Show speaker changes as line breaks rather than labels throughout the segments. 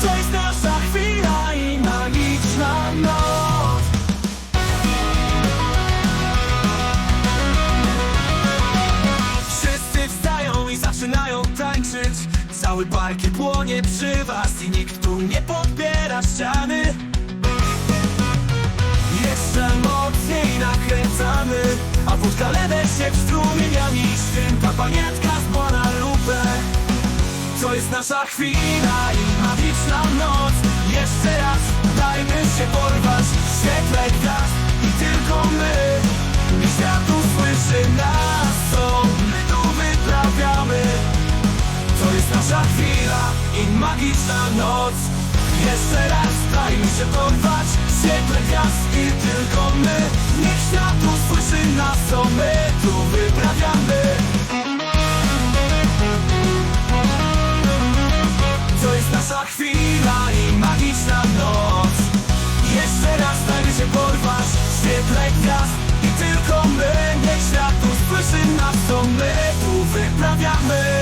To jest nasza chwila i magiczna noc. Wszyscy wstają i zaczynają tańczyć. Cały parkiet płonie przy was I nikt tu nie podbiera ściany. Jeszcze mocniej nakręcamy A wódka lewe się strumieniami Święta panienka z Guadalupe To jest nasza chwila magiczna noc. Jeszcze raz dajmy się porwać. Świetle gwiazd i tylko my. Niech świat usłyszy nas, co my tu wyprawiamy. To jest nasza chwila i magiczna noc. Jeszcze raz dajmy się porwać. Świetle gwiazd i tylko my. Niech świat usłyszy nas, co my tu wyprawiamy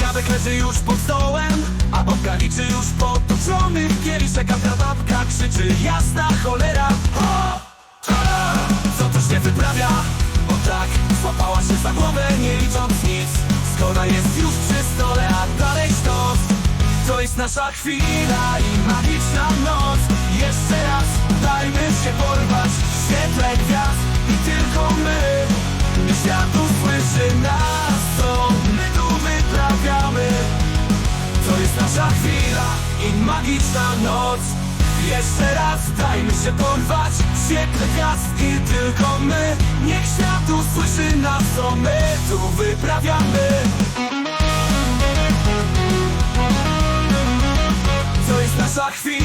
Dziadek leży już pod stołem A babka liczy już potoczonych kieliszek A prababka krzyczy jasna cholera. O, cholera. Co tu się wyprawia? Bo tak, złapała się za głowę nie licząc nic. Skoro jest już przy stole, a dalej sztos. To jest nasza chwila i magiczna noc magiczna noc. Jeszcze raz dajmy się porwać. W świetle gwiazd I tylko my, niech świat usłyszy nas, co my tu wyprawiamy. To jest nasza chwila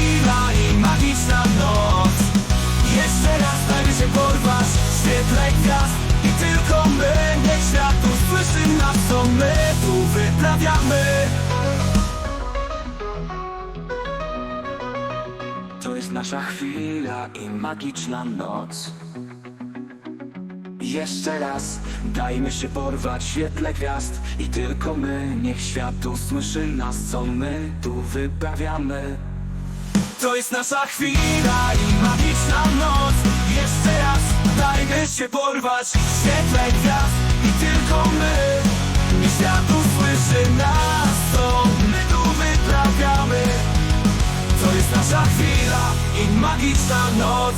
nasza chwila i magiczna noc. Jeszcze raz dajmy się porwać świetle gwiazd I tylko my, niech świat usłyszy nas, co my tu wyprawiamy. To jest nasza chwila i magiczna noc. Jeszcze raz dajmy się porwać świetle gwiazd I tylko my, magiczna noc.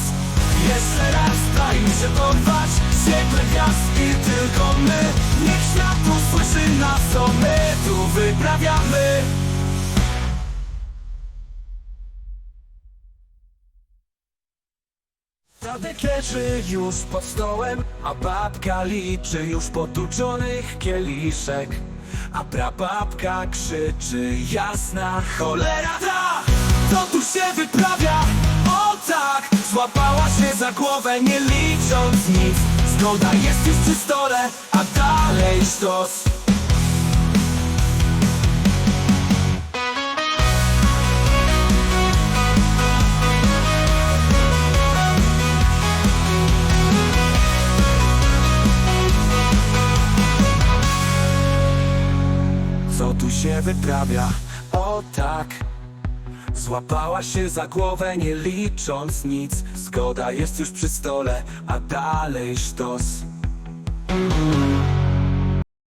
Jeszcze raz dajmy się porwać. Świetle gwiazd I tylko my, niech świat usłyszy nas, co my tu wyprawiamy. Tadek leży już pod stołem, a babka liczy już potłuczonych kieliszek. A prababka krzyczy jasna cholera ta, co tu się wyprawia? Głowę nie licząc nic. Zgoda jest już przy stole, a dalej sztos. Co tu się wyprawia? O tak Złapała się za głowę nie licząc nic. Zgoda jest już przy stole, a dalej sztos